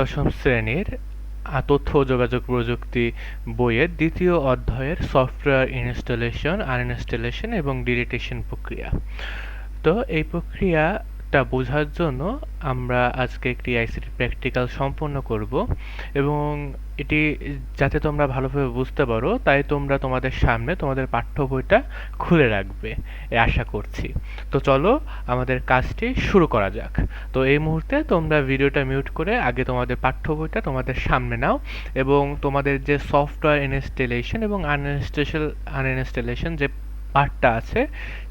দশম শ্রেণির তথ্য যোগাযোগ প্রযুক্তি বইয়ের দ্বিতীয় অধ্যায়ের সফটওয়্যার ইনস্টলেশন, আনইনস্টলেশন এবং ডিলিটেশন প্রক্রিয়া। তো এই প্রক্রিয়াটা বোঝার জন্য আমরা আজকে একটি আইসিটি প্র্যাকটিক্যাল সম্পন্ন করব এবং এটি যাতে তোমরা ভালোভাবে বুঝতে পারো, তাই তোমরা তোমাদের সামনে তোমাদের পাঠ্য বইটা খুলে রাখবে, এ আশা করছি। তো চলো আমাদের কাজটি শুরু করা যাক। তো এই মুহূর্তে তোমরা ভিডিওটা মিউট করে আগে তোমাদের পাঠ্য বইটা তোমাদের সামনে নাও এবং তোমাদের যে সফটওয়্যার ইনস্টলেশন এবং আনইনস্টেশন আনইনস্টলেশন যে পার্টটা আছে,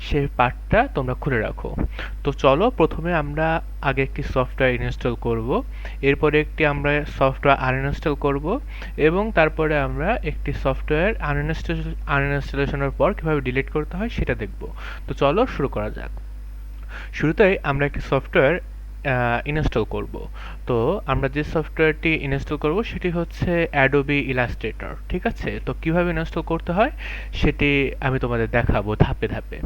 সেই পার্টটা তোমরা খুলে রাখো। তো চলো প্রথমে আমরা আগে একটি সফটওয়্যার ইনস্টল করব। এরপরে একটি আমরা সফটওয়্যার আনইনস্টল করব এবং তারপরে আমরা একটি সফটওয়্যার আনইনস্টলেশন আনইনস্টলেশনের পর কীভাবে ডিলিট করতে হয় সেটা দেখব। তো চলো শুরু করা যাক। শুরুতেই আমরা একটি সফটওয়্যার ইনস্টল করব। তো আমরা যে সফটওয়্যারটি ইনস্টল করব সেটি হচ্ছে অ্যাডোবি ইলাস্ট্রেটর ঠিক আছে? তো কীভাবে ইনস্টল করতে হয় সেটি আমি তোমাদের দেখাবো ধাপে ধাপে।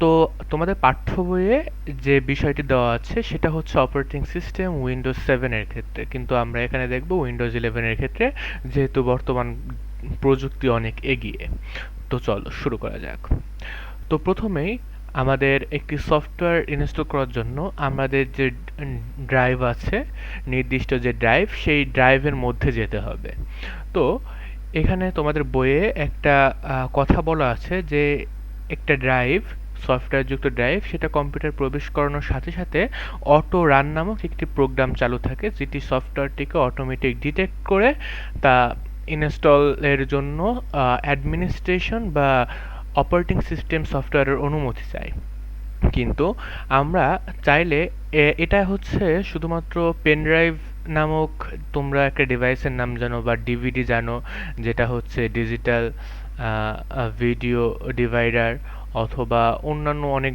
তো তোমাদের পাঠ্য বইয়ে যে বিষয়টি দেওয়া আছে সেটা হচ্ছে অপারেটিং সিস্টেম উইন্ডোজ সেভেনের ক্ষেত্রে। কিন্তু আমরা এখানে দেখব উইন্ডোজ ইলেভেনের ক্ষেত্রে যেহেতু বর্তমান প্রযুক্তি অনেক এগিয়ে। তো চলো শুরু করা যাক। তো প্রথমেই আমাদের একটি সফটওয়্যার ইনস্টল করার জন্য আমাদের যে ড্রাইভ আছে, নির্দিষ্ট যে ড্রাইভ সেই ড্রাইভের মধ্যে যেতে হবে। তো এখানে তোমাদের বইয়ে একটা কথা বলা আছে যে একটা ড্রাইভ সফটওয়্যারযুক্ত ড্রাইভ সেটা কম্পিউটার প্রবেশ করানোর সাথে সাথে অটো রান নামক একটি প্রোগ্রাম চালু থাকে, যেটি সফটওয়্যারটিকে অটোমেটিক ডিটেক্ট করে তা ইনস্টলের জন্য অ্যাডমিনিস্ট্রেশন বা অপারেটিং সিস্টেম সফটওয়্যারের অনুমতি চাই। কিন্তু আমরা চাইলে এটা হচ্ছে শুধুমাত্র পেনড্রাইভ নামক তোমরা একটা ডিভাইসের নাম জানো বা ডিভিডি জানো, যেটা হচ্ছে ডিজিটাল ভিডিও ডিভাইডার অথবা অন্যান্য অনেক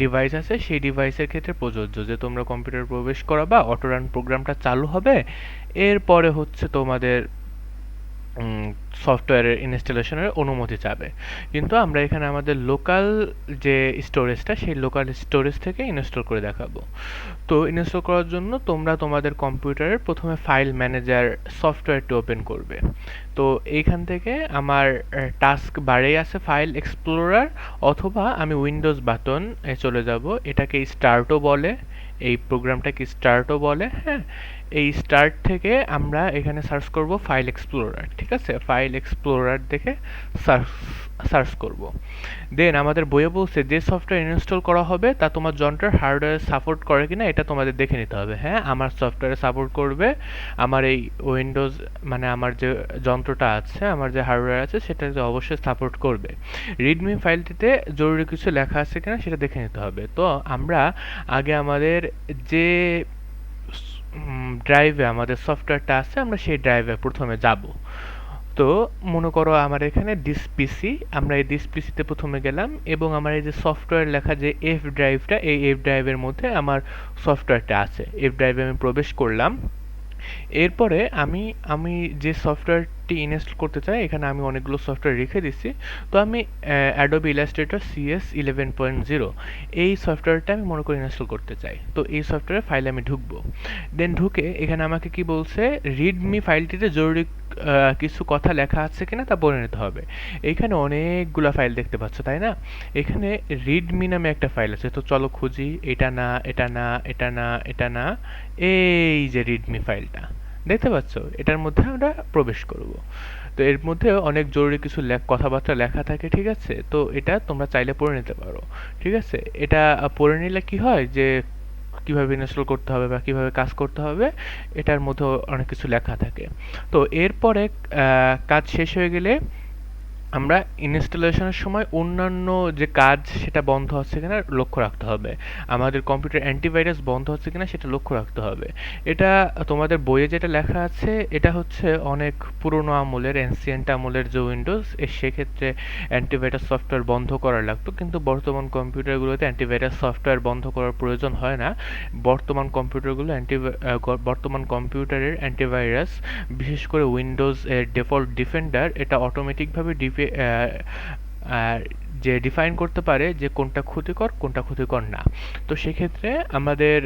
ডিভাইস আছে। সেই ডিভাইসের ক্ষেত্রে প্রযোজ্য যে তোমরা কম্পিউটার প্রবেশ করা বা অটো রান প্রোগ্রামটা চালু হবে। এরপরে হচ্ছে তোমাদের সফটওয়্যারের ইনস্টলেশনের অনুমতি চাবে। কিন্তু আমরা এখানে আমাদের লোকাল যে স্টোরেজটা সেই লোকাল স্টোরেজ থেকে ইনস্টল করে দেখাবো। তো ইনস্টল করার জন্য তোমরা তোমাদের কম্পিউটারের প্রথমে ফাইল ম্যানেজার সফটওয়্যারটি ওপেন করবে। তো এইখান থেকে আমার টাস্ক বারেই আছে ফাইল এক্সপ্লোরার অথবা আমি উইন্ডোজ বাটন চলে যাব। এটাকে স্টার্টও বলে, এই প্রোগ্রামটাকে স্টার্টও বলে হ্যাঁ? এই স্টার্ট থেকে আমরা এখানে সার্চ করব ফাইল এক্সপ্লোরার ঠিক আছে? ফাইল এক্সপ্লোরার দেখে সার্চ সার্চ করব। দেন আমাদের বইয়ে বলছে, যে সফটওয়্যার ইনস্টল করা হবে, তা তোমার যন্ত্রের হার্ডওয়্যার সাপোর্ট করে কিনা, এটা তোমাদের দেখে নিতে হবে। হ্যাঁ আমার সফটওয়্যারে সাপোর্ট করবে, আমার এই উইন্ডোজ মানে আমার যে যন্ত্রটা আছে, আমার যে হার্ডওয়্যার আছে, সেটা অবশ্যই সাপোর্ট করবে। রিডমি ফাইলটিতে জরুরি কিছু লেখা আছে কিনা, সেটা দেখে নিতে হবে। তো আমরা আগে আমাদের যে ড্রাইভে আমাদের সফটওয়্যারটা আছে, আমরা সেই ড্রাইভে প্রথমে যাব। তো মনে করো আমার এখানে ডিস পিসি আমরা এই ডিস পিসিতে প্রথমে গেলাম এবং আমার এই যে সফটওয়্যার লেখা যে এফ ড্রাইভটা এই এফ ড্রাইভের মধ্যে আমার সফটওয়্যারটা আছে। এফ ড্রাইভে আমি প্রবেশ করলাম। এরপরে আমি আমি যে সফটওয়্যারটি ইনস্টল করতে চাই, এখানে আমি অনেকগুলো সফটওয়্যার রেখে দিচ্ছি। তো আমি Adobe Illustrator CS eleven point zero এই সফটওয়্যারটা আমি মনে করে ইনস্টল করতে চাই। তো এই সফটওয়্যার ফাইলে আমি ঢুকবো। দেন ঢুকে এখানে আমাকে কি বলছে রিডমি ফাইলটিতে জরুরি কিছু কথা লেখা আছে কিনা তা বলে নিতে হবে। এখানে অনেকগুলো ফাইল দেখতে পাচ্ছ, তাই না? এখানে রিডমি নামে একটা ফাইল আছে, তো চলো খুঁজি, এটা না এটা না এটা না এটা না, এই যে রিডমি ফাইলটা দেখতে পাচ্ছ? এটার মধ্যে আমরা প্রবেশ করব। তো এর মধ্যে অনেক জরুরি কিছু কথাবার্তা লেখা থাকে, ঠিক আছে? তো এটা তোমরা চাইলে পড়ে নিতে পারো, ঠিক আছে? এটা পড়ে নিলে কি হয় যে, কীভাবে ইনস্টল করতে হবে বা কীভাবে কাজ করতে হবে, এটার মধ্যে অনেক কিছু লেখা থাকে। তো এরপরে কাজ শেষ হয়ে গেলে আমরা ইনস্টলেশনের সময় অন্যান্য যে কাজ সেটা বন্ধ হচ্ছে কিনা লক্ষ্য রাখতে হবে। আমাদের কম্পিউটার অ্যান্টিভাইরাস বন্ধ হচ্ছে কিনা সেটা লক্ষ্য রাখতে হবে। এটা তোমাদের বইয়ে যেটা লেখা আছে, এটা হচ্ছে অনেক পুরনো আমলের এনসিয়েন্ট আমলের যে উইন্ডোজ সেক্ষেত্রে অ্যান্টিভাইরাস সফটওয়্যার বন্ধ করা লাগতো। কিন্তু বর্তমান কম্পিউটারগুলোতে অ্যান্টিভাইরাস সফটওয়্যার বন্ধ করার প্রয়োজন হয় না। বর্তমান কম্পিউটারগুলো অ্যান্টি বর্তমান কম্পিউটারের অ্যান্টিভাইরাস বিশেষ করে উইন্ডোজ এর ডিফল্ট ডিফেন্ডার এটা অটোমেটিকভাবে ডিপে যে ডিফাইন করতে পারে যে কোনটা ক্ষতিকর কোনটা ক্ষতিকর না। তো সেক্ষেত্রে আমাদের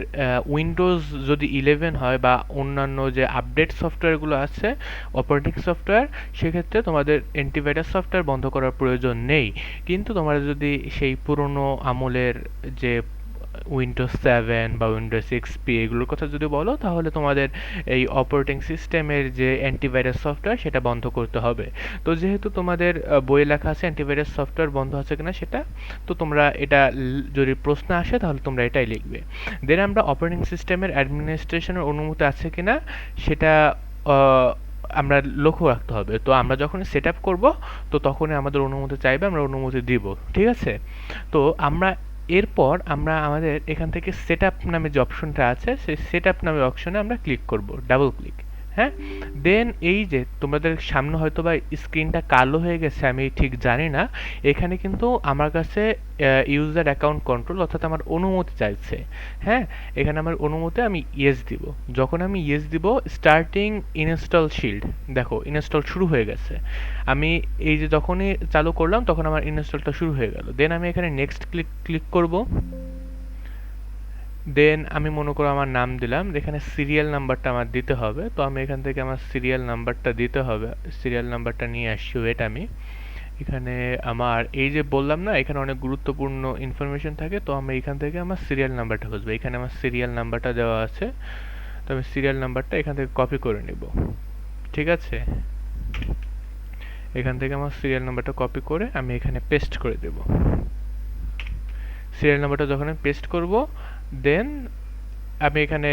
উইন্ডোজ যদি ইলেভেন হয় বা অন্যান্য যে আপডেট সফটওয়্যারগুলো আছে অপারেটিং সফটওয়্যার সেক্ষেত্রে তোমাদের অ্যান্টিভাইরাস সফটওয়্যার বন্ধ করার প্রয়োজন নেই। কিন্তু তোমরা যদি সেই পুরনো আমলের যে উইন্ডোজ সেভেন বা উইন্ডোজ এক্সপি এগুলোর কথা যদি বলো, তাহলে তোমাদের এই অপারেটিং সিস্টেমের যে অ্যান্টিভাইরাস সফটওয়্যার সেটা বন্ধ করতে হবে। তো যেহেতু তোমাদের বইয়ে লেখা আছে অ্যান্টিভাইরাস সফটওয়্যার বন্ধ আছে কিনা সেটা, তো তোমরা এটা যদি প্রশ্ন আসে, তাহলে তোমরা এটাই লিখবে। দেন আমরা অপারেটিং সিস্টেমের অ্যাডমিনিস্ট্রেশনের অনুমতি আছে কিনা, সেটা আমরা লক্ষ্য রাখতে হবে। তো আমরা যখন সেট আপ করব, তো তখনই আমাদের অনুমতি চাইবে, আমরা অনুমতি দিব। ঠিক আছে? তো আমরা এরপর আমরা আমাদের এখান থেকে সেট আপ নামে যে অপশনটা আছে, সেই সেট আপ নামে অপশনে আমরা ক্লিক করব ডাবল ক্লিক হ্যাঁ? দেন এই যে তোমাদের সামনে হয়তো বা স্ক্রিনটা কালো হয়ে গেছে, আমি ঠিক জানি না। এখানে কিন্তু আমার কাছে ইউজার অ্যাকাউন্ট কন্ট্রোল অর্থাৎ আমার অনুমতি চাইছে। হ্যাঁ? এখানে আমার অনুমতি আমি ইয়েস দিব। যখন আমি ইয়েস দিব স্টার্টিং ইনস্টল শিল্ড দেখো ইনস্টল শুরু হয়ে গেছে। আমি এই যে যখনই চালু করলাম, তখন আমার ইনস্টলটা শুরু হয়ে গেল। দেন আমি এখানে নেক্সট ক্লিক ক্লিক করব। দেন আমি মনে করো আমার নাম দিলাম। এখানে সিরিয়াল নাম্বারটা আমার দিতে হবে, তো আমি এখান থেকে আমার সিরিয়াল নাম্বারটা দিতে হবে। সিরিয়াল নাম্বারটা নিয়ে আসছি ওয়েট আমি। এখানে আমার এই যে বললাম না, এখানে অনেক গুরুত্বপূর্ণ ইনফরমেশন থাকে, তো আমি এখান থেকে আমার সিরিয়াল নাম্বারটা খুঁজবো। এখানে আমার সিরিয়াল নাম্বারটা দেওয়া আছে, তো আমি সিরিয়াল নাম্বারটা এখান থেকে কপি করে নেব। ঠিক আছে? এখান থেকে আমার সিরিয়াল নাম্বারটা কপি করে আমি এখানে পেস্ট করে দেব। সিরিয়াল নাম্বারটা যখন আমি পেস্ট করব দেন আমি এখানে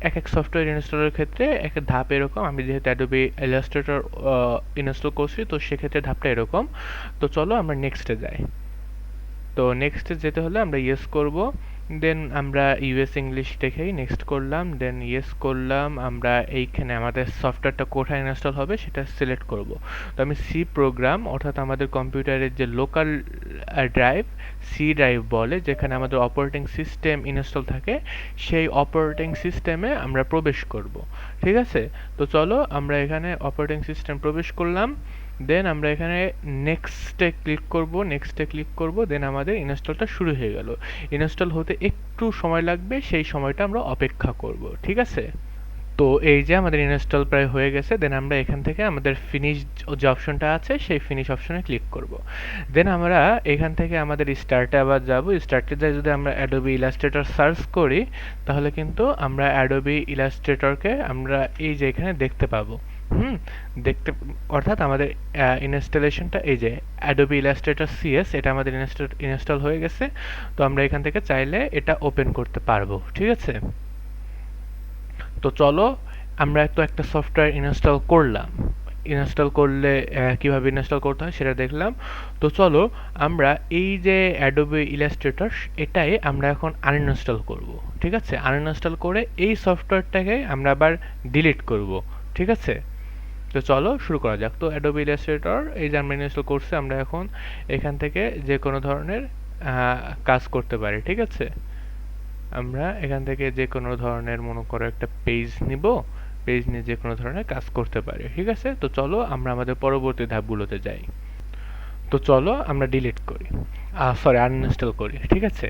এক এক সফটওয়্যার ইনস্টলের ক্ষেত্রে এক ধাপ এরকম, আমি যেহেতু অ্যাডোবি ইলাস্ট্রেটর ইনস্টল করছি, তো সেক্ষেত্রে ধাপটা এরকম। তো চলো আমরা নেক্সটে যাই। তো নেক্সটে যেতে হলে আমরা ইয়েস করব। দেন আমরা ইউএস ইংলিশ দেখেই নেক্সট করলাম দেন ইয়েস করলাম, আমরা এইখানে আমাদের সফটওয়্যারটা কোথায় ইনস্টল হবে সেটা সিলেক্ট করব। তো আমি সি প্রোগ্রাম অর্থাৎ আমাদের কম্পিউটারের যে লোকাল ড্রাইভ সি ড্রাইভ বলে, যেখানে আমাদের অপারেটিং সিস্টেম ইনস্টল থাকে, সেই অপারেটিং সিস্টেমে আমরা প্রবেশ করব। ঠিক আছে? তো চলো আমরা এখানে অপারেটিং সিস্টেম প্রবেশ করলাম। দেন আমরা এখানে নেক্সটে ক্লিক করব নেক্সটে ক্লিক করব দেন আমাদের ইনস্টলটা শুরু হয়ে গেল। ইনস্টল হতে একটু সময় লাগবে, সেই সময়টা আমরা অপেক্ষা করব, ঠিক আছে? তো এই যে আমাদের ইনস্টল প্রায় হয়ে গেছে দেন আমরা এখান থেকে আমাদের ফিনিশ যে অপশনটা আছে, সেই ফিনিশ অপশনে ক্লিক করব। দেন আমরা এখান থেকে আমাদের স্টার্টে আবার যাব। স্টার্টে যাই যদি আমরা অ্যাডোবি ইলাস্ট্রেটর সার্চ করি, তাহলে কিন্তু আমরা অ্যাডোবি ইলাস্ট্রেটরকে আমরা এই যে এখানে দেখতে পাবো। হুম, দেখতে, অর্থাৎ আমাদের ইনস্টলেশনটা এই যে অ্যাডোবি ইলাস্ট্রেটর সিএস এটা আমাদের ইনস্টল হয়ে গেছে। তো আমরা এখান থেকে চাইলে এটা ওপেন করতে পারব, ঠিক আছে? তো চলো, আমরা তো একটা সফটওয়্যার ইনস্টল করলাম। ইনস্টল করলে কীভাবে ইনস্টল করতে হয় সেটা দেখলাম। তো চলো, আমরা এই যে অ্যাডোবি ইলাস্ট্রেটর এটাই আমরা এখন আনইনস্টল করব, ঠিক আছে? আনইনস্টল করে এই সফটওয়্যারটাকে আমরা আবার ডিলিট করব, ঠিক আছে? তো চলো, শুরু করা যাক। তো অ্যাডোবি ইলাস্ট্রেটর এই আমরা ইনস্টল করছি, আমরা এখন এখান থেকে যে কোনো ধরনের কাজ করতে পারি, ঠিক আছে? আমরা এখান থেকে যে কোনো ধরনের, মনে করো একটা পেজ নিব পেজ নিয়ে যে কোনো ধরনের কাজ করতে পারি, ঠিক আছে? তো চলো, আমরা আমাদের পরবর্তী ধাপগুলোতে যাই। তো চলো, আমরা ডিলিট করি। সরি আনইনস্টল করি, ঠিক আছে?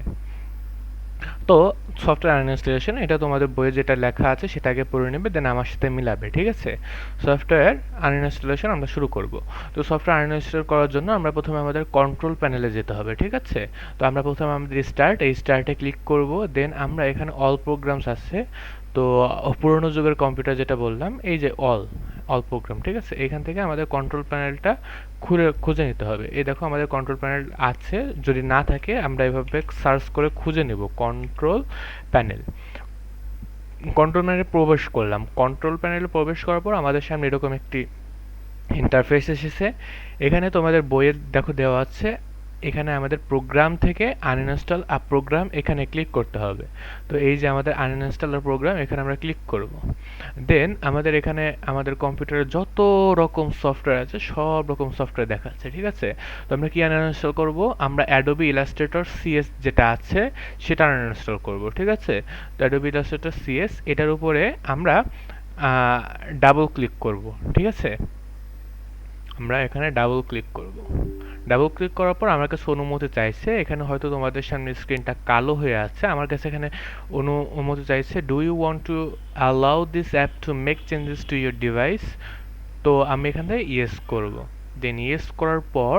তো সফটওয়্যার আনইনস্টলেশন এটা তোমাদের বইয়ে যেটা লেখা আছে সেটাকে পড়ে নেবে দেন আমার সাথে মিলাবে, ঠিক আছে? সফটওয়্যার আনইনস্টলেশন আমরা শুরু করব। তো সফটওয়্যার আনইনস্টল করার জন্য আমরা প্রথমে আমাদের কন্ট্রোল প্যানেলে যেতে হবে, ঠিক আছে? তো আমরা প্রথমে আমাদের স্টার্ট এই স্টার্টে ক্লিক করব দেন আমরা এখানে অল প্রোগ্রামস আছে। তো পুরোনো যুগের কম্পিউটার যেটা বললাম, এই যে অল অল প্রোগ্রাম ঠিক আছে? এখান থেকে আমাদের কন্ট্রোল প্যানেলটা খুঁজে খুঁজে নিতে হবে। এই দেখো আমাদের কন্ট্রোল প্যানেল আছে, যদি না থাকে, আমরা এভাবে সার্চ করে খুঁজে নেব কন্ট্রোল প্যানেল কন্ট্রোল প্যানেলে প্রবেশ করলাম। কন্ট্রোল প্যানেলে প্রবেশ করার পর আমাদের সামনে এরকম একটি ইন্টারফেস এসেছে। এখানে তোমাদের বইয়ের, দেখো দেওয়া আছে এখানে আমাদের প্রোগ্রাম থেকে আনইনস্টল আপ প্রোগ্রাম এখানে ক্লিক করতে হবে। তো এই যে আমাদের আনইনস্টল প্রোগ্রাম এখানে আমরা ক্লিক করব। দেন আমাদের এখানে আমাদের কম্পিউটারে যত রকম সফটওয়্যার আছে, সব রকম সফটওয়্যার দেখাচ্ছে, ঠিক আছে? তো আমরা কি আনইনস্টল করব? আমরা অ্যাডোবি ইলাস্ট্রেটর সিএস যেটা আছে, সেটা আনইনস্টল করব, ঠিক আছে? তো অ্যাডোবি ইলাস্ট্রেটর সিএস এটার উপরে আমরা ডাবল ক্লিক করব, ঠিক আছে? আমরা এখানে ডাবল ক্লিক করব। ডাবল ক্লিক করার পর আমার কাছে অনুমতি চাইছে, এখানে হয়তো তোমাদের সামনে স্ক্রিনটা কালো হয়ে আছে। আমার কাছে এখানে অনুমতি চাইছে do you want to allow this app to make changes to your device তো আমি এখান থেকে ইয়েস করব। দেন ইয়েস করার পর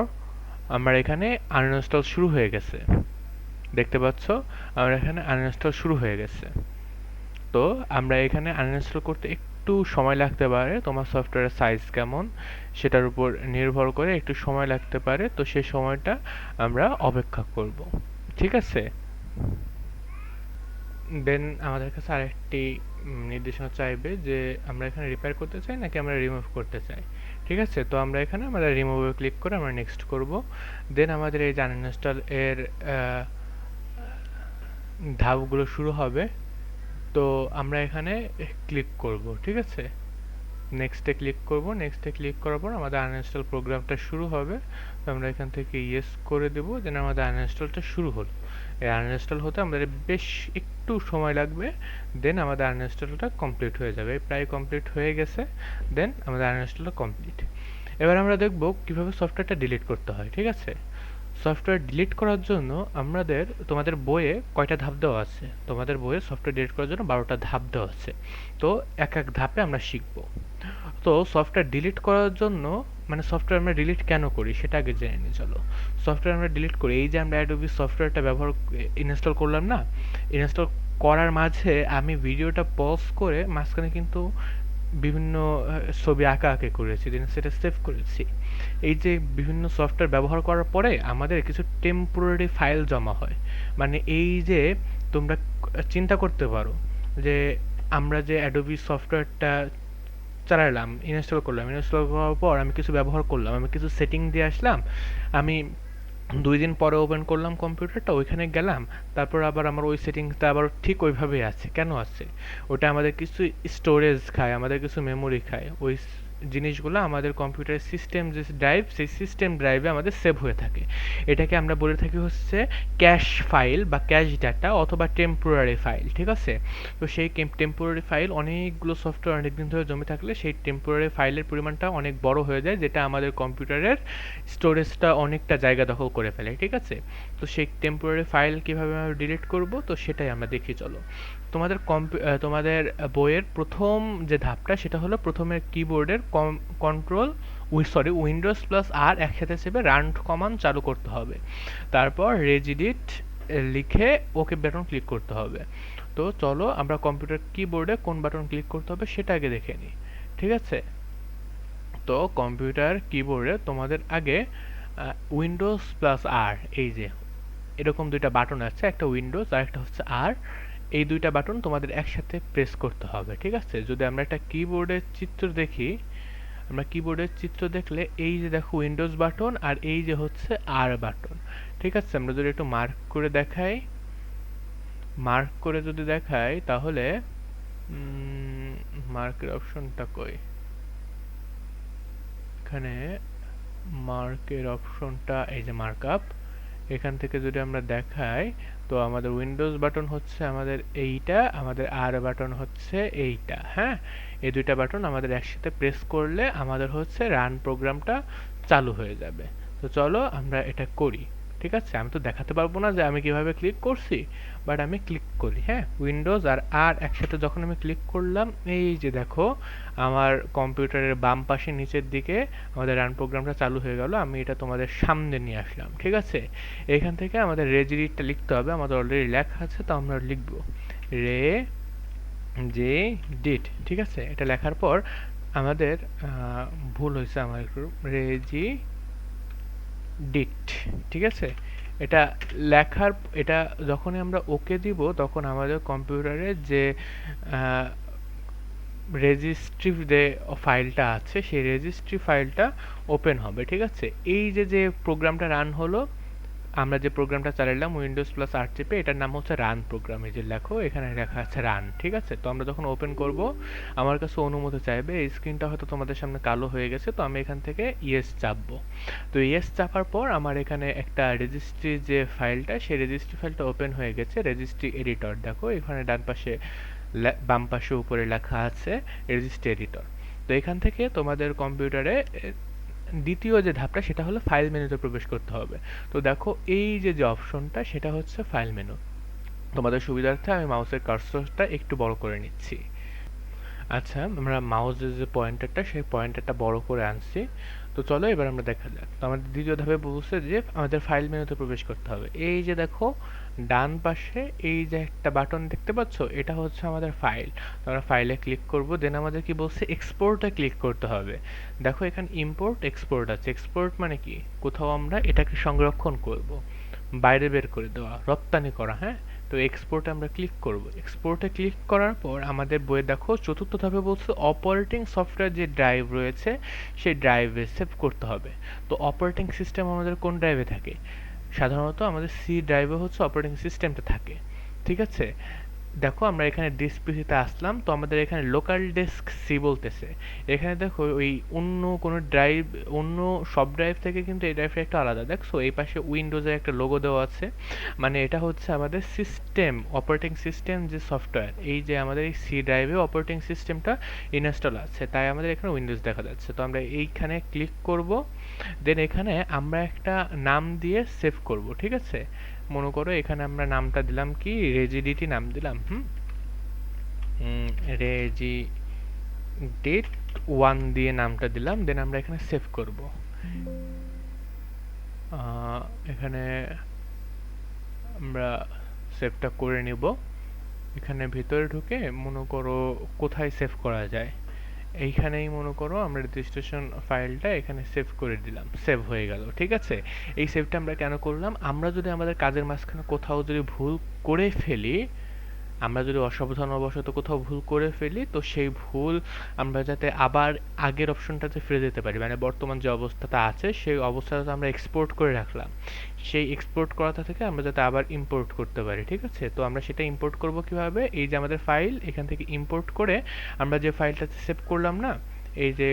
আমার এখানে আনইনস্টল শুরু হয়ে গেছে। দেখতে পাচ্ছ? আমার এখানে আনইনস্টল শুরু হয়ে গেছে। তো আমরা এখানে আনইনস্টল করতে একটু সময় লাগতে পারে। তোমার সফটওয়্যারের সাইজ কেমন? সেটার উপর নির্ভর করে একটু সময় লাগতে পারে, তো সেই সময়টা আমরা অপেক্ষা করব। ঠিক আছে? দেন আমাদের কাছে আরেকটি নির্দেশনা চাইবে যে আমরা এখানে রিপেয়ার করতে চাই নাকি আমরা রিমুভ করতে চাই। ঠিক আছে? তো আমরা এখানে আমরা রিমুভে ক্লিক করে আমরা নেক্সট করব। দেন আমাদের এই যে আনইনস্টল এর ধাপগুলো শুরু হবে। তো আমরা এখানে ক্লিক করব। ঠিক আছে? নেক্সটে ক্লিক করব। নেক্সটে ক্লিক করার পর আমাদের আনইনস্টল প্রোগ্রামটা শুরু হবে। তো আমরা এখান থেকে ইয়েস করে দেব। দেন আমাদের আনইনস্টলটা শুরু হলো। এই আনইনস্টল হতে আমাদের বেশ একটু সময় লাগবে। দেন আমাদের আনইনস্টলটা কমপ্লিট হয়ে যাবে। প্রায় কমপ্লিট হয়ে গেছে। দেন আমাদের আনইনস্টলটা কমপ্লিট এবার আমরা দেখব কীভাবে সফটওয়্যারটা ডিলিট করতে হয়, ঠিক আছে? সফটওয়্যার ডিলিট করার জন্য আমাদের, তোমাদের বইয়ে কয়টা ধাপ দেওয়া আছে? তোমাদের বইয়ে সফটওয়্যার ডিলিট করার জন্য বারোটা ধাপ দেওয়া আছে। তো এক এক ধাপে আমরা শিখব। তো সফটওয়্যার ডিলিট করার জন্য মানে সফটওয়্যার আমরা ডিলিট কেন করি সেটা আগে জেনে নিই, চলো। সফটওয়্যার আমরা ডিলিট করি, এই যে আমরা অ্যাডোবি সফটওয়্যারটা ব্যবহার ইনস্টল করলাম না ইনস্টল করার মাঝে আমি ভিডিওটা পজ করে মাঝখানে কিন্তু বিভিন্ন ছবি আঁকা আঁকে করেছি দেন সেটা সেভ করেছি। এই যে বিভিন্ন সফটওয়্যার ব্যবহার করার পরে আমাদের কিছু টেম্পোরারি ফাইল জমা হয়। মানে এই যে তোমরা চিন্তা করতে পারো যে আমরা যে অ্যাডোবি সফটওয়্যারটা চালালাম ইনস্টল করলাম। ইনস্টল করার পর আমি কিছু ব্যবহার করলাম, আমি কিছু সেটিং দিয়ে আসলাম। আমি দুই দিন পরে ওপেন করলাম কম্পিউটারটা ওইখানে গেলাম। তারপর আবার আমার ওই সেটিংসটা আবার ঠিক ওইভাবেই আছে। কেন আছে? ওটা আমাদের কিছু স্টোরেজ খায়, আমাদের কিছু মেমোরি খায়। ওই জিনিসগুলো আমাদের কম্পিউটারের সিস্টেম যে ড্রাইভ সেই সিস্টেম ড্রাইভে আমাদের সেভ হয়ে থাকে। এটাকে আমরা বলে থাকি হচ্ছে ক্যাশ ফাইল বা ক্যাশ ডাটা অথবা টেম্পোরারি ফাইল ঠিক আছে? তো সেই টেম্পোরারি ফাইল অনেকগুলো সফটওয়্যার অনেকদিন ধরে জমে থাকলে সেই টেম্পোরারি ফাইলের পরিমাণটা অনেক বড় হয়ে যায়, যেটা আমাদের কম্পিউটারের স্টোরেজটা অনেকটা জায়গা দখল করে ফেলে, ঠিক আছে? তো সেই টেম্পোরারি ফাইল কীভাবে আমরা ডিলিট করব? তো সেটাই আমরা দেখি, চলো। তোমাদের তোমাদের বইয়ের প্রথম যে ধাপটা সেটা হলো প্রথমে কিবোর্ডের কন্ট্রোল উই সরি উইন্ডোজ প্লাস আর একসাথে চেপে রান কমান্ড চালু করতে হবে। তারপর রেজিডিট লিখে ওকে বাটন ক্লিক করতে হবে। তো চলো আমরা কম্পিউটার কিবোর্ডে কোন বাটন ক্লিক করতে হবে সেটা আগে দেখে নিই, ঠিক আছে? তো কম্পিউটার কিবোর্ডে তোমাদের আগে উইন্ডোজ প্লাস আর এই যে, এরকম দুইটা বাটন আছে, একটা উইন্ডোজ আর একটা হচ্ছে আর এই দুইটা বাটন তোমাদের একসাথে প্রেস করতে হবে, ঠিক আছে? যদি আমরা একটা কিবোর্ডের চিত্র দেখি, আমরা কিবোর্ডের চিত্র দেখলে এই যে দেখো উইন্ডোজ বাটন আর এই যে হচ্ছে আর বাটন ঠিক আছে? আমরা যদি একটু মার্ক করে দেখাই মার্ক করে যদি দেখাই তাহলে মার্কের অপশনটা কই? এখানে মার্কের অপশনটা এই যে মার্ক আপ এখান থেকে যদি আমরা দেখাই তো আমাদের উইন্ডোজ বাটন হচ্ছে আমাদের এইটা, আমাদের আর বাটন হচ্ছে এইটা হ্যাঁ? এই দুইটা বাটন আমাদের একসাথে প্রেস করলে আমাদের হচ্ছে রান প্রোগ্রামটা চালু হয়ে যাবে। তো চলো আমরা এটা করি। ঠিক আছে? আমি তো দেখাতে পারব না যে আমি কীভাবে ক্লিক করছি বাট আমি ক্লিক করি হ্যাঁ? উইন্ডোজ আর আর একসাথে যখন আমি ক্লিক করলাম, এই যে দেখো, আমার কম্পিউটারের বাম পাশে নিচের দিকে আমাদের রান প্রোগ্রামটা চালু হয়ে গেল, আমি এটা তোমাদের সামনে নিয়ে আসলাম, ঠিক আছে? এখান থেকে আমাদের রেজিডিটটা লিখতে হবে, আমাদের অলরেডি লেখা আছে, তো আমরা লিখব রে যে ডিট ঠিক আছে? এটা লেখার পর আমাদের ভুল হয়েছে আমার একটু রেজি ডিট ঠিক আছে? এটা লেখার, এটা যখনই আমরা ওকে দিব, তখন আমাদের কম্পিউটারে যে রেজিস্ট্রি যে ফাইলটা আছে, সেই রেজিস্ট্রি ফাইলটা ওপেন হবে, ঠিক আছে? এই যে যে প্রোগ্রামটা রান হলো আমরা যে প্রোগ্রামটা চালালাম উইন্ডোজ প্লাস আর চেপে এটার নাম হচ্ছে রান প্রোগ্রাম এই যে লেখো, এখানে লেখা আছে রান ঠিক আছে? তো আমরা যখন ওপেন করব, আমার কাছে অনুমতি চাইবে, এই স্ক্রিনটা হয়তো তোমাদের সামনে কালো হয়ে গেছে, তো আমি এখান থেকে ইয়েস চাপবো। তো ইয়েস চাপার পর আমার এখানে একটা রেজিস্ট্রি যে ফাইলটা সেই রেজিস্ট্রি ফাইলটা ওপেন হয়ে গেছে রেজিস্ট্রি এডিটর দেখো, এখানে ডান পাশে বাম পাশে উপরে লেখা আছে রেজিস্ট্রি এডিটর তো এখান থেকে তোমাদের কম্পিউটারে দ্বিতীয় যে ধাপটা, সেটা হলো ফাইল মেনুতে প্রবেশ করতে হবে। তো দেখো, এই যে যে অপশনটা সেটা হচ্ছে ফাইল মেনু তোমাদের সুবিধার্থে আমি মাউসের কার্সরটা একটু বড় করে নিচ্ছি। আচ্ছা আমরা মাউসের যে পয়েন্টারটা সেই পয়েন্টারটা বড় করে আনছি। তো চলো এবার আমরা দেখা যাক। তো আমাদের দ্বিতীয় ধাপে বলছে যে আমাদের ফাইল মেনুতে প্রবেশ করতে হবে। এই যে দেখো, ডান পাশে এই যে একটা বাটন দেখতে পাচ্ছ, এটা হচ্ছে আমাদের ফাইল তো আমরা ফাইলে ক্লিক করব দেন আমাদের কি বলছে এক্সপোর্টে ক্লিক করতে হবে। দেখো এখানে ইম্পোর্ট এক্সপোর্ট আছে। এক্সপোর্ট মানে কি? কোথাও আমরা এটাকে সংরক্ষণ করব। বাইরে বের করে দেওয়া, রপ্তানি করা হ্যাঁ? তো এক্সপোর্টে আমরা ক্লিক করব। এক্সপোর্টে ক্লিক করার পর আমাদের বইয়ে দেখো চতুর্থ ধাপে বলছে অপারেটিং সফটওয়্যার যে ড্রাইভ রয়েছে, সেই ড্রাইভে সেভ করতে হবে। তো অপারেটিং সিস্টেম আমাদের কোন ড্রাইভে থাকে? সাধারণত আমাদের সি ড্রাইভে হচ্ছে অপারেটিং সিস্টেমটা থাকে। ঠিক আছে? দেখো আমরা এখানে ডিসপিসিতে আসলাম, তো আমাদের এখানে লোকাল ডেস্ক সি বলতেছে। এখানে দেখো ওই অন্য কোনো ড্রাইভ অন্য সব ড্রাইভ থেকে কিন্তু এই ড্রাইভটা একটু আলাদা। দেখছ? এই পাশে উইন্ডোজের একটা লোগো দেওয়া আছে। মানে এটা হচ্ছে আমাদের সিস্টেম অপারেটিং সিস্টেম যে সফটওয়্যার এই যে আমাদের এই সি ড্রাইভে অপারেটিং সিস্টেমটা ইনস্টল আছে। তাই আমাদের এখানে উইন্ডোজ দেখা যাচ্ছে। তো আমরা এইখানে ক্লিক করব দেন এখানে আমরা একটা নাম দিয়ে সেভ করব, ঠিক আছে? মনে করো এখানে আমরা নামটা দিলাম কি? রেজিডিটি নাম দিলাম, হুম? রেজি ডেট ওয়ান দিয়ে নামটা দিলাম দেন আমরা এখানে সেভ করব। এখানে আমরা সেভটা করে নিব। এখানে ভিতরে ঢুকে মনে করো কোথায় সেভ করা যায়? এইখানেই মনে করো আমরা রেজিস্ট্রেশন ফাইলটা এখানে সেভ করে দিলাম। সেভ হয়ে গেল, ঠিক আছে? এই সেভটা আমরা কেন করলাম? আমরা যদি আমাদের কাজের মাঝখানে কোথাও যদি ভুল করে ফেলি আমরা যদি অসাবধানবশত কোথাও ভুল করে ফেলি, তো সেই ভুল আমরা যাতে আবার আগের অপশনটাতে ফিরে যেতে পারি মানে বর্তমান যে অবস্থাটা আছে, সেই অবস্থাটা আমরা এক্সপোর্ট করে রাখলাম। সেই এক্সপোর্ট করাটা থেকে আমরা যাতে আবার ইম্পোর্ট করতে পারি, ঠিক আছে? তো আমরা সেটা ইম্পোর্ট করব কীভাবে? এই যে আমাদের ফাইল এখান থেকে ইম্পোর্ট করে আমরা যে ফাইলটাতে সেভ করলাম না, এই যে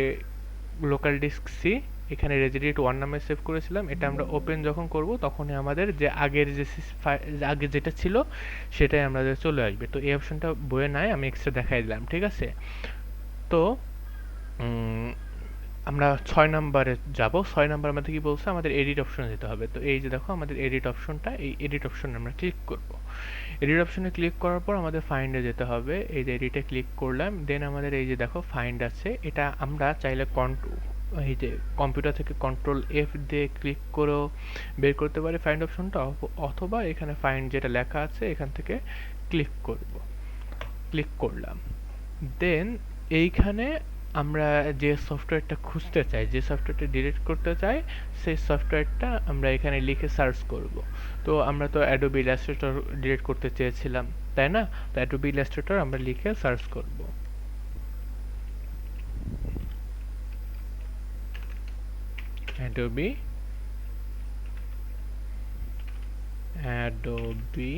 লোকাল ডিস্ক সি এখানে রেজিডিট ওয়ান নামে সেভ করেছিলাম। এটা আমরা ওপেন যখন করব, তখনই আমাদের যে আগের যে আগে যেটা ছিল, সেটাই আমাদের চলে আসবে। তো এই অপশনটা বইয়ে নাই, আমি এক্সট্রা দেখাই দিলাম, ঠিক আছে? তো আমরা ছয় নাম্বারে যাব। ছয় নাম্বার আমাদের কি বলছে? আমাদের এডিট অপশনে যেতে হবে। তো এই যে দেখো, আমাদের এডিট অপশনটা এই এডিট অপশনে আমরা ক্লিক করব। এডিট অপশনে ক্লিক করার পর আমাদের ফাইন্ডে যেতে হবে। এই যে এডিটে ক্লিক করলাম দেন আমাদের এই যে দেখো ফাইন্ড আছে, এটা আমরা চাইলে কন্ট্রোল এই যে কম্পিউটার থেকে কন্ট্রোল এফ দিয়ে ক্লিক করেও বের করতে পারি ফাইন্ড অপশনটা অথবা এখানে ফাইন্ড যেটা লেখা আছে, এখান থেকে ক্লিক করব। ক্লিক করলাম। দেন এইখানে আমরা যে সফটওয়্যারটা খুঁজতে চাই, যে সফটওয়্যারটা ডিলিট করতে চাই, সেই সফটওয়্যারটা আমরা এখানে লিখে সার্চ করব। তো আমরা তো অ্যাডোবি ইলাস্ট্রেটর ডিলিট করতে চেয়েছিলাম, তাই না? তো অ্যাডোবি ইলাস্ট্রেটর আমরা লিখে সার্চ করব। Adobe. Adobe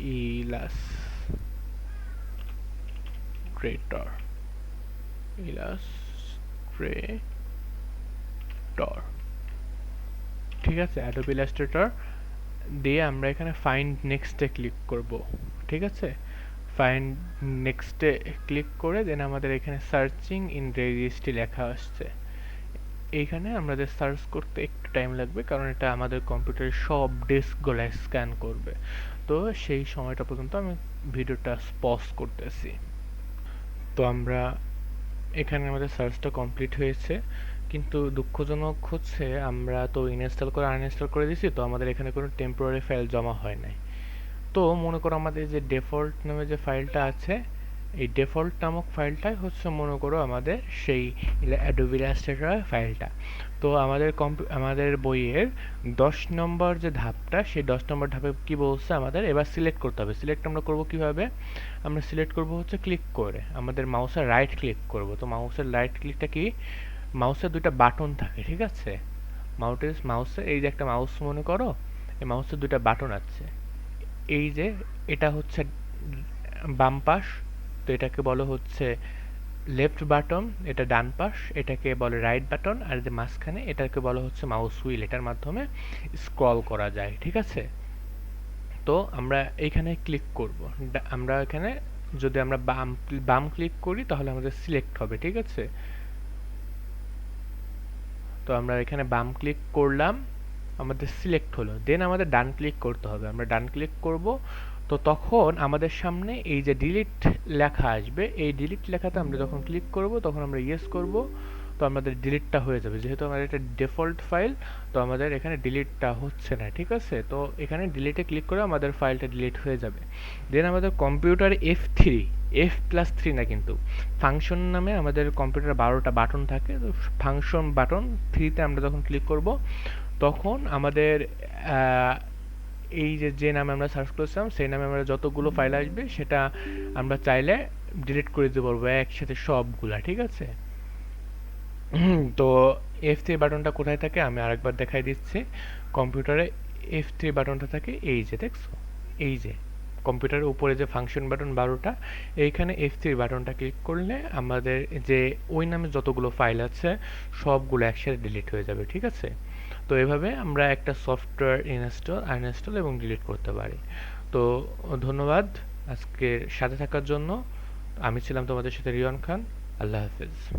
Illustrator Illustrator. ঠিক আছে, Adobe Illustrator. দিয়ে আমরা এখানে ফাইন্ড নেক্সটে ক্লিক করব। ঠিক আছে? ফাইন্ড নেক্সটে ক্লিক করে দেন আমাদের এখানে সার্চিং ইন রেজিস্ট্রি লেখা আসছে। এইখানে আমাদের সার্চ করতে একটু টাইম লাগবে, কারণ এটা আমাদের কম্পিউটারের সব ডেস্কগুলো স্ক্যান করবে। তো সেই সময়টা পর্যন্ত আমি ভিডিওটা পজ করতেছি। তো আমরা এখানে আমাদের সার্চটা কমপ্লিট হয়েছে। কিন্তু দুঃখজনক হচ্ছে, আমরা তো ইনস্টল করে আনইনস্টল করে দিছি তো আমাদের এখানে কোনো টেম্পোরারি ফাইল জমা হয় নাই। তো মনে করো আমাদের যে ডিফল্ট নামে যে ফাইলটা আছে এই ডিফল্ট নামক ফাইলটাই হচ্ছে, মনে করো, আমাদের সেই অ্যাডোবি ইলাস্ট্রেটর ফাইলটা তো আমাদের আমাদের বইয়ের দশ নম্বর যে ধাপটা, সেই দশ নম্বর ধাপে কি বলছে আমাদের? এবার সিলেক্ট করতে হবে। সিলেক্ট আমরা করব কীভাবে? আমরা সিলেক্ট করব হচ্ছে ক্লিক করে। আমাদের মাউসের রাইট ক্লিক করব। তো মাউসের রাইট ক্লিকটা কি? মাউসের দুইটা বাটন থাকে, ঠিক আছে? মাউটের মাউসে এই যে একটা মাউস মনে করো, এই মাউসের দুইটা বাটন আছে। এই যে এটা হচ্ছে বাম পাশ তো এটাকে বলো হচ্ছে লেফট বাটন এটা ডান পাশ, এটাকে বলে রাইট বাটন আর যে মাঝখানে এটাকে বলা হচ্ছে মাউস হুইল এটার মাধ্যমে স্ক্রল করা যায়, ঠিক আছে? তো আমরা এইখানে ক্লিক করব। আমরা এখানে যদি আমরা বাম বাম ক্লিক করি, তাহলে আমাদের সিলেক্ট হবে, ঠিক আছে? তো আমরা এখানে বাম ক্লিক করলাম, আমাদের সিলেক্ট হলো। দেন আমাদের ডান ক্লিক করতে হবে। আমরা ডান ক্লিক করব তো তখন আমাদের সামনে এই যে ডিলিট লেখা আসবে, এই ডিলিট লেখাতে আমরা যখন ক্লিক করব, তখন আমরা ইয়েস করব, তো আমাদের ডিলিটটা হয়ে যাবে। যেহেতু আমাদের এটা ডিফল্ট ফাইল তো আমাদের এখানে ডিলিটটা হচ্ছে না, ঠিক আছে? তো এখানে ডিলিটে ক্লিক করে আমাদের ফাইলটা ডিলিট হয়ে যাবে। দেন আমাদের computer F three F plus three না কিন্তু ফাংশন নামে আমাদের কম্পিউটার বারোটা বাটন থাকে, তো ফাংশন বাটন থ্রিতে আমরা যখন ক্লিক করব, তখন আমাদের এই যে যে নামে আমরা সার্চ করেছিলাম, সেই নামে আমরা যতগুলো ফাইল আসবে, সেটা আমরা চাইলে ডিলিট করে দিতে পারব, একসাথে সবগুলা, ঠিক আছে? তো এফ থ্রি বাটনটা কোথায় থাকে আমি আরেকবার দেখাই দিচ্ছি। কম্পিউটারে এফ থ্রি বাটনটা থাকে এই যে, দেখছ? এই যে, কম্পিউটারের উপরে যে ফাংশন বাটন বারোটা, এইখানে এফ থ্রি বাটনটা ক্লিক করলে আমাদের যে ওই নামে যতগুলো ফাইল আছে, সবগুলো একসাথে ডিলিট হয়ে যাবে, ঠিক আছে? তো এভাবে আমরা একটা সফটওয়্যার ইনস্টল, আনইনস্টল এবং ডিলিট করতে পারি। তো, ধন্যবাদ আজকের সাথে থাকার জন্য। আমি ছিলাম তোমাদের সাথে রিয়ন খান। আল্লাহ হাফিজ।